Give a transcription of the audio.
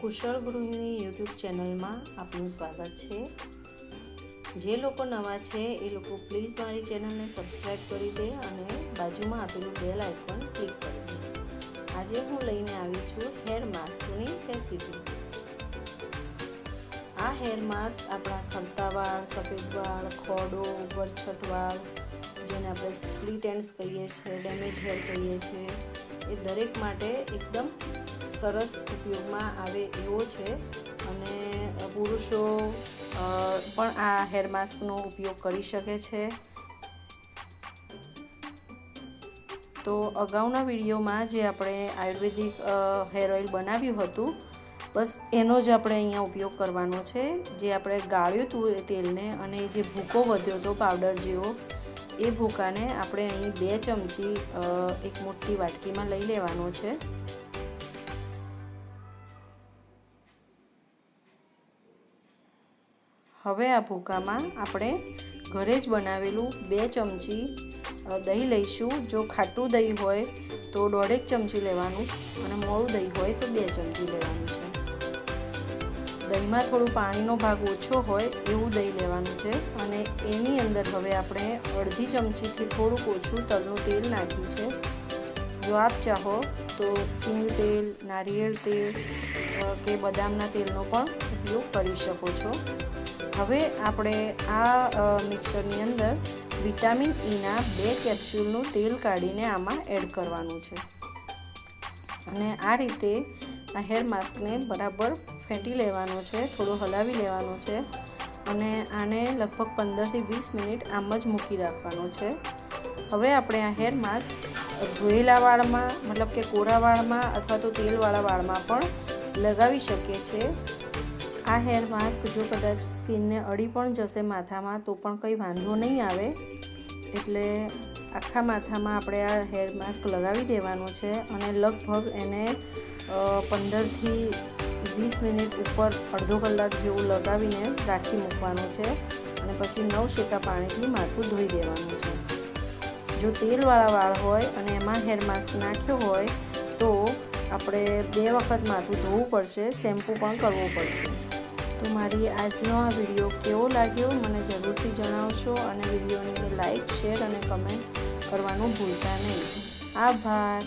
કુશળ ગૃહિણી યુટ્યુબ ચેનલમાં આપનું સ્વાગત છે. જે લોકો નવા છે, એ લોકો પ્લીઝ મારી ચેનલને સબસ્ક્રાઈબ કરી દે અને બાજુમાં આપેલું બેલ આઇકોન ક્લિક કરી દે. આજે હું લઈને આવી છું હેર માસ્કની રેસીપી આ હેર માસ્ક આપણા ખરતા વાળ સફેદ વાળ ખોડો વરછટ વાળ જેને આપણે સ્પ્લિટ એન્ડ્સ કહીએ છીએ ડેમેજ હેર કહીએ છીએ, એ દરેક માટે એકદમ સરસ ઉપયોગમાં આવે એવો છે. અને પુરુષો પણ આ હેર માસ્કનો ઉપયોગ કરી શકે છે. તો અગાઉના વિડીયોમાં જે આપણે આયુર્વેદિક હેર ઓઇલ બનાવ્યું હતું, બસ એનો જ આપણે અહીંયા ઉપયોગ કરવાનો છે. જે આપણે ગાળ્યું હતું એ તેલને અને જે ભૂકો વધ્યો હતો પાવડર જેવો એ ભૂકાને આપણે અહીં બે ચમચી એક મોટી વાટકીમાં લઈ લેવાનો છે. હવે આ ભૂકામાં આપણે ઘરે જ બનાવેલું બે ચમચી દહીં લઈશું. જો ખાટું દહીં હોય તો દોઢેક ચમચી લેવાનું અને મોળું દહીં હોય તો બે ચમચી લેવાનું છે. દહીંમાં થોડું પાણીનો ભાગ ઓછો હોય એવું દહીં લેવાનું છે અને એની અંદર હવે આપણે અડધી ચમચીથી થોડુંક ઓછું તલનું તેલ નાખ્યું છે. જો આપ ચાહો તો સિંગ તેલ, નારિયેળ તેલ કે બદામના તેલનો પણ ઉપયોગ કરી શકો છો. હવે આપણે આ મિક્સરની અંદર વિટામિન ઈના બે કેપ્સ્યુલનું તેલ કાઢીને આમાં એડ કરવાનું છે. અને આ રીતે આ હેર માસ્કને બરાબર ફેંટી લેવાનો છે, થોડું હલાવી લેવાનો છે અને આને લગભગ પંદરથી વીસ મિનિટ આમ જ મૂકી રાખવાનો છે. હવે આપણે આ હેર માસ્ક ધોયેલા વાળમાં, મતલબ કે કોરા વાળમાં અથવા તો તેલવાળા વાળમાં પણ લગાવી શકીએ છીએ. આ હેર માસ્ક જો કદાચ સ્કિનને અડી પણ જશે માથામાં તો પણ કંઈ વાંધો નહીં આવે. એટલે આખા માથામાં આપણે આ હેર માસ્ક લગાવી દેવાનું છે અને લગભગ એને પંદરથી વીસ મિનિટ ઉપર અડધો કલાક જેવું લગાવીને રાખી મૂકવાનું છે અને પછી નવ શેકા પાણીથી માથું ધોઈ દેવાનું છે. જો તેલવાળા વાળ હોય અને એમાં હેર માસ્ક નાખ્યો હોય તો આપણે બે વખત માથું ધોવું પડશે શેમ્પૂ પણ કરવું પડશે. તો મારી આજનો આ વીડિયો કેવો લાગ્યો મને જરૂરથી જણાવશો અને વિડીયોને લાઈક, શેર અને કમેન્ટ કરવાનું ભૂલતા નહીં. આભાર.